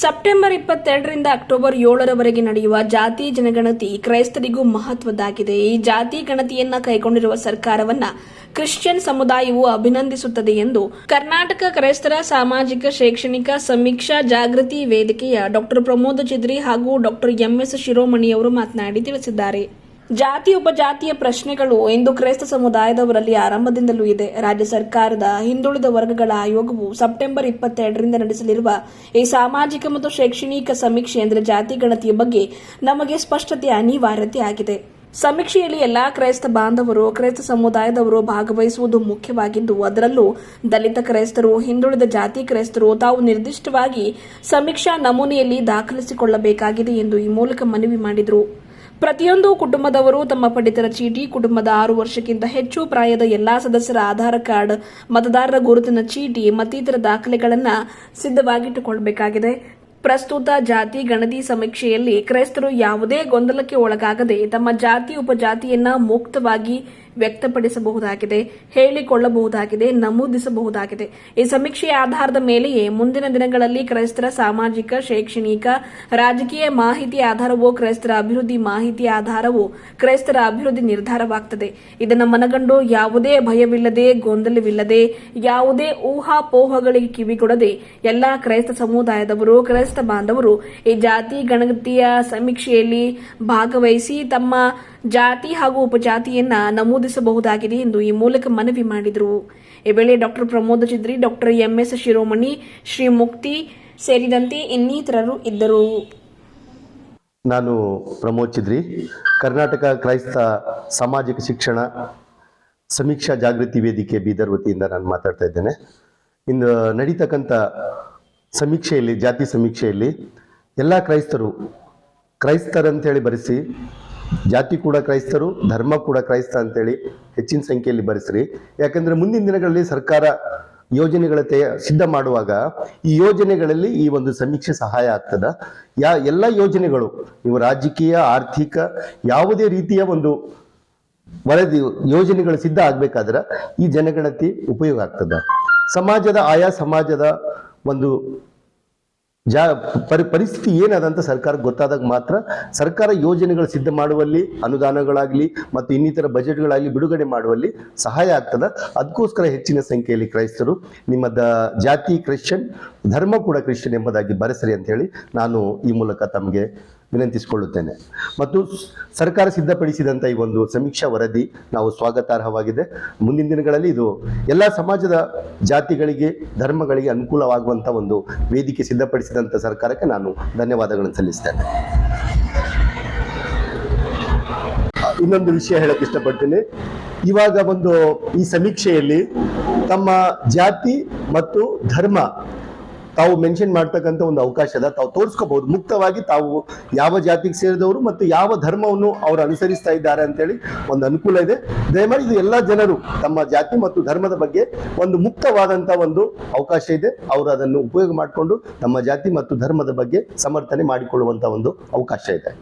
September ಇಪ್ಪತ್ತೆರಡರಿಂದ October ಏಳರವರೆಗೆ ನಡೆಯುವ ಜಾತಿ ಜನಗಣತಿ ಕ್ರೈಸ್ತರಿಗೂ ಮಹತ್ವದ್ದಾಗಿದೆ. ಈ ಜಾತಿ ಗಣತಿಯನ್ನ ಕೈಗೊಂಡಿರುವ ಸರ್ಕಾರವನ್ನ ಕ್ರಿಶ್ಚಿಯನ್ ಸಮುದಾಯವು ಅಭಿನಂದಿಸುತ್ತದೆ ಎಂದು ಕರ್ನಾಟಕ ಕ್ರೈಸ್ತರ ಸಾಮಾಜಿಕ ಶೈಕ್ಷಣಿಕ ಸಮೀಕ್ಷಾ ಜಾಗೃತಿ ವೇದಿಕೆಯ ಡಾಕ್ಟರ್ ಪ್ರಮೋದ್ ಚಿದ್ರಿ ಹಾಗೂ ಡಾಕ್ಟರ್ ಎಂಎಸ್ ಶಿರೋಮಣಿ ಅವರು ಮಾತನಾಡಿ ತಿಳಿಸಿದ್ದಾರೆ. ಜಾತಿ ಉಪಜಾತಿಯ ಪ್ರಶ್ನೆಗಳು ಇಂದು ಕ್ರೈಸ್ತ ಸಮುದಾಯದವರಲ್ಲಿ ಆರಂಭದಿಂದಲೂ ಇದೆ. ರಾಜ್ಯ ಸರ್ಕಾರದ ಹಿಂದುಳಿದ ವರ್ಗಗಳ ಆಯೋಗವು ಸೆಪ್ಟೆಂಬರ್ ಇಪ್ಪತ್ತೆರಡರಿಂದ ನಡೆಸಲಿರುವ ಈ ಸಾಮಾಜಿಕ ಮತ್ತು ಶೈಕ್ಷಣಿಕ ಸಮೀಕ್ಷೆ ಅಂದರೆ ಜಾತಿ ಗಣತಿಯ ಬಗ್ಗೆ ನಮಗೆ ಸ್ಪಷ್ಟತೆ ಅನಿವಾರ್ಯತೆ ಆಗಿದೆ. ಸಮೀಕ್ಷೆಯಲ್ಲಿ ಎಲ್ಲಾ ಕ್ರೈಸ್ತ ಬಾಂಧವರು, ಕ್ರೈಸ್ತ ಸಮುದಾಯದವರು ಭಾಗವಹಿಸುವುದು ಮುಖ್ಯವಾಗಿದ್ದು, ಅದರಲ್ಲೂ ದಲಿತ ಕ್ರೈಸ್ತರು, ಹಿಂದುಳಿದ ಜಾತಿ ಕ್ರೈಸ್ತರು ತಾವು ನಿರ್ದಿಷ್ಟವಾಗಿ ಸಮೀಕ್ಷಾ ನಮೂನೆಯಲ್ಲಿ ದಾಖಲಿಸಿಕೊಳ್ಳಬೇಕಾಗಿದೆ ಎಂದು ಈ ಮೂಲಕ ಮನವಿ ಮಾಡಿದರು. ಪ್ರತಿಯೊಂದು ಕುಟುಂಬದವರು ತಮ್ಮ ಪಡಿತರ ಚೀಟಿ ಕುಟುಂಬದ ಆರು ವರ್ಷಕ್ಕಿಂತ ಹೆಚ್ಚು ಪ್ರಾಯದ ಎಲ್ಲಾ ಸದಸ್ಯರ ಆಧಾರ್ ಕಾರ್ಡ್, ಮತದಾರರ ಗುರುತಿನ ಚೀಟಿ ಮತ್ತಿತರ ದಾಖಲೆಗಳನ್ನು ಸಿದ್ಧವಾಗಿಟ್ಟುಕೊಳ್ಳಬೇಕಾಗಿದೆ ಪ್ರಸ್ತುತ ಜಾತಿ ಗಣತಿ ಸಮೀಕ್ಷೆಯಲ್ಲಿ ಕ್ರೈಸ್ತರು ಯಾವುದೇ ಗೊಂದಲಕ್ಕೆ ಒಳಗಾಗದೆ ತಮ್ಮ ಜಾತಿ, ಉಪಜಾತಿಯನ್ನ ಮುಕ್ತವಾಗಿ ವ್ಯಕ್ತಪಡಿಸಬಹುದಾಗಿದೆ, ಹೇಳಿಕೊಳ್ಳಬಹುದಾಗಿದೆ, ನಮೂದಿಸಬಹುದಾಗಿದೆ. ಈ ಸಮೀಕ್ಷೆಯ ಆಧಾರದ ಮೇಲೆಯೇ ಮುಂದಿನ ದಿನಗಳಲ್ಲಿ ಕ್ರೈಸ್ತರ ಸಾಮಾಜಿಕ, ಶೈಕ್ಷಣಿಕ, ರಾಜಕೀಯ ಮಾಹಿತಿ ಆಧಾರವು, ಕ್ರೈಸ್ತರ ಅಭಿವೃದ್ಧಿ ಮಾಹಿತಿ ಆಧಾರವು, ಕ್ರೈಸ್ತರ ಅಭಿವೃದ್ಧಿ ನಿರ್ಧಾರವಾಗುತ್ತದೆ ಇದನ್ನು ಮನಗಂಡು ಯಾವುದೇ ಭಯವಿಲ್ಲದೆ, ಗೊಂದಲವಿಲ್ಲದೆ, ಯಾವುದೇ ಊಹಾಪೋಹಗಳಿಗೆ ಕಿವಿಗೊಡದೆ ಎಲ್ಲಾ ಕ್ರೈಸ್ತ ಸಮುದಾಯದವರು, ಕ್ರೈಸ್ತ ಬಾಂಧವರು ಈ ಜಾತಿ, ಗಣತಿಯ ಸಮೀಕ್ಷೆಯಲ್ಲಿ ಭಾಗವಹಿಸಿ ತಮ್ಮ ಜಾತಿ ಹಾಗೂ ಉಪಜಾತಿಯನ್ನ ನಮೂದಿಸಬಹುದಾಗಿದೆ ಎಂದು ಈ ಮೂಲಕ ಮನವಿ ಮಾಡಿದರು. ಈ ವೇಳೆ doctor Pramoda Chidri doctor MS Shiromani, Shri Mukti ಸೇರಿದಂತೆ ಇನ್ನಿತರರು ಇದ್ದರು. ನಾನು ಪ್ರಮೋದ್ ಚಿದ್ರಿ ಕರ್ನಾಟಕ ಕ್ರೈಸ್ತ ಸಾಮಾಜಿಕ ಶಿಕ್ಷಣ ಸಮೀಕ್ಷಾ ಜಾಗೃತಿ ವೇದಿಕೆ ಬೀದರ್ ವತಿಯಿಂದ ನಾನು ಮಾತಾಡ್ತಾ ಇದ್ದೇನೆ. ಇಂದು ನಡೀತಕ್ಕಂಥ ಸಮೀಕ್ಷೆಯಲ್ಲಿ, ಜಾತಿ ಸಮೀಕ್ಷೆಯಲ್ಲಿ ಎಲ್ಲ ಕ್ರೈಸ್ತರು, ಕ್ರೈಸ್ತರಂತೇಳಿ ಬರೆಸಿ ಜಾತಿ ಕೂಡ ಕ್ರೈಸ್ತರು, ಧರ್ಮ ಕೂಡ ಕ್ರೈಸ್ತ ಅಂತೇಳಿ ಹೆಚ್ಚಿನ ಸಂಖ್ಯೆಯಲ್ಲಿ ಬರೆಸ್ರಿ. ಯಾಕಂದರೆ ಮುಂದಿನ ದಿನಗಳಲ್ಲಿ ಸರ್ಕಾರ ಯೋಜನೆಗಳ ತಯ ಸಿದ್ಧ ಮಾಡುವಾಗ ಈ ಯೋಜನೆಗಳಲ್ಲಿ ಈ ಒಂದು ಸಮೀಕ್ಷೆ ಸಹಾಯ ಆಗ್ತದ. ಯಾ ಎಲ್ಲ ಯೋಜನೆಗಳು, ನೀವು ರಾಜಕೀಯ, ಆರ್ಥಿಕ ಯಾವುದೇ ರೀತಿಯ ಒಂದು ವರದಿ ಯೋಜನೆಗಳು ಸಿದ್ಧ ಆಗ್ಬೇಕಾದ್ರೆ ಈ ಜನಗಣತಿ ಉಪಯೋಗ ಆಗ್ತದ. ಸಮಾಜದ ಆಯಾ ಸಮಾಜದ ಒಂದು ಜಾ ಪರಿ, ಪರಿಸ್ಥಿತಿ ಏನದಂತ ಸರ್ಕಾರಕ್ಕೆ ಗೊತ್ತಾದಾಗ ಮಾತ್ರ ಸರ್ಕಾರ ಯೋಜನೆಗಳು ಸಿದ್ಧ ಮಾಡುವಲ್ಲಿ, ಅನುದಾನಗಳಾಗಲಿ ಮತ್ತು ಇನ್ನಿತರ ಬಜೆಟ್ಗಳಾಗಲಿ ಬಿಡುಗಡೆ ಮಾಡುವಲ್ಲಿ ಸಹಾಯ ಆಗ್ತದೆ. ಅದಕ್ಕೋಸ್ಕರ ಹೆಚ್ಚಿನ ಸಂಖ್ಯೆಯಲ್ಲಿ ಕ್ರೈಸ್ತರು, ನಿಮ್ಮ ಜಾತಿ ಕ್ರಿಶ್ಚಿಯನ್, ಧರ್ಮ ಕೂಡ ಕ್ರಿಶ್ಚಿಯನ್ ಎಂಬುದಾಗಿ ಬರೆಸ್ರಿ ಅಂತ ಹೇಳಿ ನಾನು ಈ ಮೂಲಕ ತಮಗೆ ವಿನಂತಿಸಿಕೊಳ್ಳುತ್ತೇನೆ. ಮತ್ತು ಸರ್ಕಾರ ಸಿದ್ಧಪಡಿಸಿದಂಥ ಈ ಒಂದು ಸಮೀಕ್ಷಾ ವರದಿ ನಾವು ಸ್ವಾಗತಾರ್ಹವಾಗಿದೆ. ಮುಂದಿನ ದಿನಗಳಲ್ಲಿ ಇದು ಎಲ್ಲ ಸಮಾಜದ ಜಾತಿಗಳಿಗೆ, ಧರ್ಮಗಳಿಗೆ ಅನುಕೂಲವಾಗುವಂಥ ಒಂದು ವೇದಿಕೆ ಸಿದ್ಧಪಡಿಸಿದಂಥ ಸರ್ಕಾರಕ್ಕೆ ನಾನು ಧನ್ಯವಾದಗಳನ್ನು ಸಲ್ಲಿಸ್ತೇನೆ. ಇನ್ನೊಂದು ವಿಷಯ ಹೇಳಕ್ಕೆ ಇಷ್ಟಪಡ್ತೀನಿ. ಇವಾಗ ಒಂದು ಈ ಸಮೀಕ್ಷೆಯಲ್ಲಿ ತಮ್ಮ ಜಾತಿ ಮತ್ತು ಧರ್ಮ ತಾವು ಮೆನ್ಷನ್ ಮಾಡ್ತಕ್ಕಂಥ ಒಂದು ಅವಕಾಶ ಅದ. ತಾವು ತೋರಿಸ್ಕೋಬಹುದು. ಮುಕ್ತವಾಗಿ ತಾವು ಯಾವ ಜಾತಿಗೆ ಸೇರಿದವರು ಮತ್ತು ಯಾವ ಧರ್ಮವನ್ನು ಅವರು ಅನುಸರಿಸ್ತಾ ಇದ್ದಾರೆ ಅಂತೇಳಿ ಒಂದು ಅನುಕೂಲ ಇದೆ. ದಯಮಾಡಿ ಇದು ಎಲ್ಲ ಜನರು ತಮ್ಮ ಜಾತಿ ಮತ್ತು ಧರ್ಮದ ಬಗ್ಗೆ ಒಂದು ಮುಕ್ತವಾದಂಥ ಒಂದು ಅವಕಾಶ ಇದೆ. ಅವರು ಅದನ್ನು ಉಪಯೋಗ ಮಾಡಿಕೊಂಡು ತಮ್ಮ ಜಾತಿ ಮತ್ತು ಧರ್ಮದ ಬಗ್ಗೆ ಸಮರ್ಥನೆ ಮಾಡಿಕೊಳ್ಳುವಂತ ಒಂದು ಅವಕಾಶ ಇದೆ.